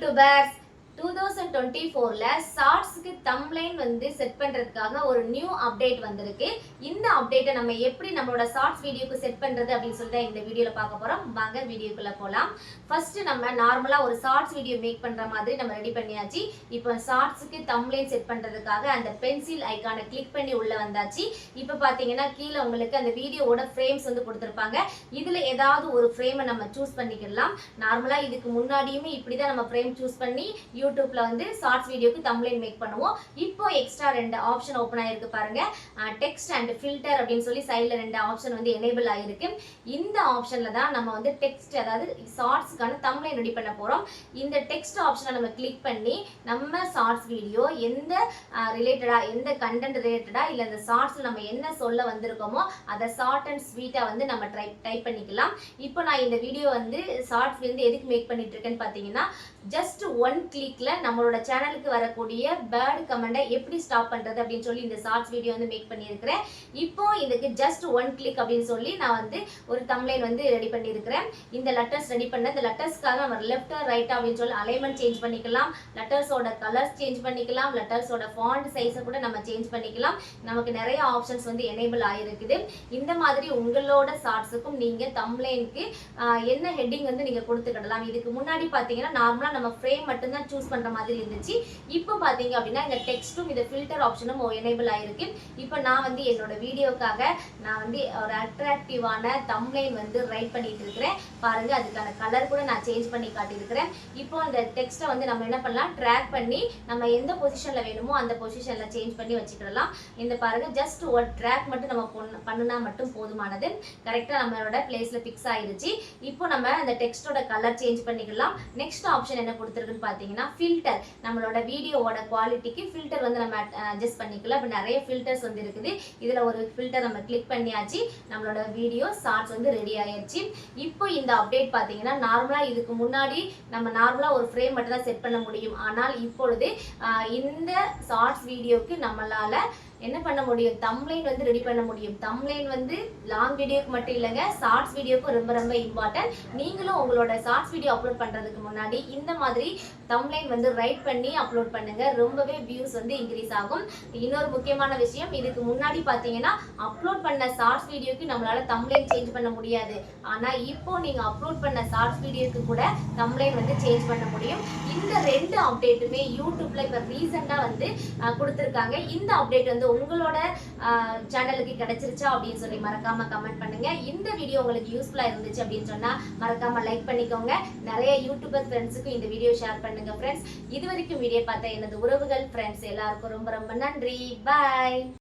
to bears two thousand twenty ஃபோரில் ஷார்ட்ஸுக்கு thumbnail வந்து செட் பண்ணுறதுக்காக ஒரு நியூ அப்டேட் வந்திருக்கு. இந்த அப்டேட்டை நம்ம எப்படி நம்மளோட ஷார்ட்ஸ் வீடியோக்கு செட் பண்ணுறது அப்படின்னு சொல்லி இந்த வீடியோவில் பார்க்க போகிறோம் வாங்க வீடியோக்குள்ளே போகலாம் ஃபர்ஸ்ட் நம்ம நார்மலாக ஒரு ஷார்ட்ஸ் வீடியோ மேக் பண்ணுற மாதிரி நம்ம ரெடி பண்ணியாச்சு. இப்போ ஷார்ட்ஸுக்கு தம்ப்லைன் செட் பண்ணுறதுக்காக அந்த பென்சில் ஐக்கானை கிளிக் பண்ணி உள்ளே வந்தாச்சு. இப்போ பார்த்தீங்கன்னா கீழே உங்களுக்கு அந்த வீடியோவோட ஃப்ரேம்ஸ் வந்து கொடுத்துருப்பாங்க. இதில் ஏதாவது ஒரு ஃப்ரேமை நம்ம சூஸ் பண்ணிக்கலாம் நார்மலாக இதுக்கு முன்னாடியுமே இப்படி தான் நம்ம ஃப்ரேம் சூஸ் பண்ணி யூடியூப்ல வந்து ஷார்ட்ஸ் வீடியோக்கு தம்ப்லைன் மேக் பண்ணுவோம். இப்போ எக்ஸ்ட்ரா ரெண்டு ஆப்ஷன் ஓப்பன் ஆயிருக்கு பாருங்க. டெக்ஸ்ட் அண்ட் ஃபில்டர் அப்படின்னு சொல்லி சைடில் ரெண்டு ஆப்ஷன் வந்து எனேபிள் ஆயிருக்கு. இந்த ஆப்ஷன்ல தான் நம்ம வந்து டெக்ஸ்ட் அதாவது ஷார்ட்ஸ்க்கான தம்ப்லைன் ரெடி பண்ண போறோம். இந்த டெக்ஸ்ட் ஆப்ஷனை நம்ம கிளிக் பண்ணி நம்ம ஷார்ட்ஸ் வீடியோ எந்த ரிலேட்டடா எந்த கண்டென்ட் ரிலேட்டடா இல்ல இந்த ஷார்ட்ஸ்ல நம்ம என்ன சொல்ல வந்திருக்கோமோ அதை ஷார்ட் அண்ட் ஸ்வீட்டா வந்து நம்ம ட்ரை டைப் பண்ணிக்கலாம். இப்போ நான் இந்த வீடியோ வந்து ஷார்ட்ஸ் வந்து எதுக்கு மேக் பண்ணிட்டு இருக்கேன்னு பார்த்தீங்கன்னா ஜஸ்ட் ஒன் வீக்ல நம்மளோட சேனலுக்கு வரக்கூடிய பேர்டு கமெண்டை எப்படி ஸ்டாப் பண்றது அப்படின்னு சொல்லி இந்த ஷார்ட்ஸ் வீடியோ வந்து மேக் பண்ணியிருக்கிறேன். இப்போ இதுக்கு ஜஸ்ட் ஒன் கிளிக் அப்படின்னு சொல்லி நான் வந்து ஒரு தம்ப்லைன் வந்து ரெடி பண்ணியிருக்கிறேன். இந்த லெட்டர்ஸ் ரெடி பண்ண இந்த லெட்டர்ஸ்க்காக நம்ம லெஃப்ட் ரைட் அப்படின்னு சொல்லி அலைன்மெண்ட் சேஞ்ச் பண்ணிக்கலாம். லெட்டர்ஸோட கலர்ஸ் சேஞ்ச் பண்ணிக்கலாம். லெட்டர்ஸோட ஃபாண்ட் சைஸை கூட நம்ம சேஞ்ச் பண்ணிக்கலாம். நமக்கு நிறைய ஆப்ஷன்ஸ் வந்து எனேபிள் ஆகிருக்குது இந்த மாதிரி உங்களோட ஷார்ட்ஸுக்கும் நீங்கள் தம்ப்லைனுக்கு என்ன ஹெட்டிங் வந்து நீங்கள் கொடுத்துக்கிடலாம். இதுக்கு முன்னாடி பார்த்தீங்கன்னா நார்மலாக நம்ம ஃப்ரேம் மட்டும்தான் சூஸ் பண்ற மாதிரி இருந்துச்சு. இப்போ பார்த்தீங்க அப்படின்னா இந்த டெக்ஸ்ட்டும் இந்த ஃபில்டர் ஆப்ஷனும் எனேபிள் ஆகிருக்கு இப்போ நான் வந்து என்னோட வீடியோக்காக நான் வந்து ஒரு அட்ராக்டிவான தம்லைன் வந்து ரைட் பண்ணிட்டு இருக்கிறேன். பாருங்க அதுக்கான கலர் கூட நான் சேஞ்ச் பண்ணி காட்டியிருக்கிறேன். இப்போ அந்த டெக்ஸ்ட்டை வந்து நம்ம என்ன பண்ணலாம்? ட்ராக் பண்ணி நம்ம எந்த பொசிஷனில் வேணுமோ அந்த பொசிஷனில் சேஞ்ச் பண்ணி வச்சுக்கிடலாம். இந்த பாருங்க ஜஸ்ட் ஒரு ட்ராக் மட்டும் நம்ம பொண்ணு- பண்ணுனா மட்டும் போதுமானது. கரெக்டாக நம்மளோட பிளேஸில் ஃபிக்ஸ் ஆயிருச்சு. இப்போ நம்ம அந்த டெக்ஸ்ட்டோட கலர் சேஞ்ச் பண்ணிக்கலாம். நெக்ஸ்ட் ஆப்ஷன் என்ன கொடுத்துருக்குன்னு பார்த்தீங்கன்னா ஃபில்டர் நம்மளோட வீடியோவோட குவாலிட்டிக்கு ஃபில்டர் வந்து நம்ம அட்ஜஸ்ட் பண்ணிக்கலாம். இப்போ நிறைய ஃபில்டர்ஸ் வந்து இருக்குது. இதில் ஒரு ஃபில்டர் நம்ம கிளிக் பண்ணியாச்சு. நம்மளோட வீடியோ ஷார்ட்ஸ் வந்து ரெடி ஆயிடுச்சு இப்போ இந்த அப்டேட் பார்த்தீங்கன்னா நார்மலாக இதுக்கு முன்னாடி நம்ம நார்மலாக ஒரு ஃப்ரேம் மட்டும் தான் செட் பண்ண முடியும். ஆனால் இப்பொழுது இந்த ஷார்ட்ஸ் வீடியோக்கு நம்மளால் என்ன பண்ண முடியும்? தம்ப்லைன் வந்து ரெடி பண்ண முடியும். தம்ப்லைன் வந்து லாங் வீடியோக்கு மட்டும் இல்லைங்க. ஷார்ட்ஸ் வீடியோக்கும் ரொம்ப ரொம்ப இம்பார்ட்டன்ட் நீங்களும் உங்களோட ஷார்ட்ஸ் வீடியோ அப்லோட் பண்ணுறதுக்கு முன்னாடி இந்த மாதிரி தம்ப்லைன் வந்து ரைட் பண்ணி அப்லோட் பண்ணுங்க. ரொம்பவே வியூஸ் வந்து இன்க்ரீஸ் ஆகும். இன்னொரு முக்கியமான விஷயம் இதுக்கு முன்னாடி பார்த்தீங்கன்னா அப்லோட் பண்ண ஷார்ட்ஸ் வீடியோக்கு நம்மளால தம்ப்லைன் சேஞ்ச் பண்ண முடியாது. ஆனால் இப்போ நீங்கள் அப்லோட் பண்ண ஷார்ட்ஸ் வீடியோக்கு கூட தம்ப்லைன் வந்து சேஞ்ச் பண்ண முடியும். இந்த ரெண்டு அப்டேட்டுமே யூடியூப்ல இப்போ ரீசெண்டாக வந்து கொடுத்துருக்காங்க. இந்த அப்டேட் வந்து உங்களோட சேனலுக்கு கிடைச்சிருச்சா அப்படின்னு சொல்லி மறக்காம கமெண்ட் பண்ணுங்க. இந்த வீடியோ உங்களுக்கு யூஸ்ஃபுல்லா இருந்துச்சு அப்படின்னு சொன்னா மறக்காம லைக் பண்ணிக்கோங்க. நிறைய யூடியூபர் ஃப்ரெண்ட்ஸுக்கும் இந்த வீடியோ ஷேர் பண்ணுங்க ஃப்ரெண்ட்ஸ் இது வரைக்கும் வீடியோ பார்த்த எனது உறவுகள் ஃப்ரெண்ட்ஸ் எல்லாருக்கும் ரொம்ப ரொம்ப நன்றி. பாய்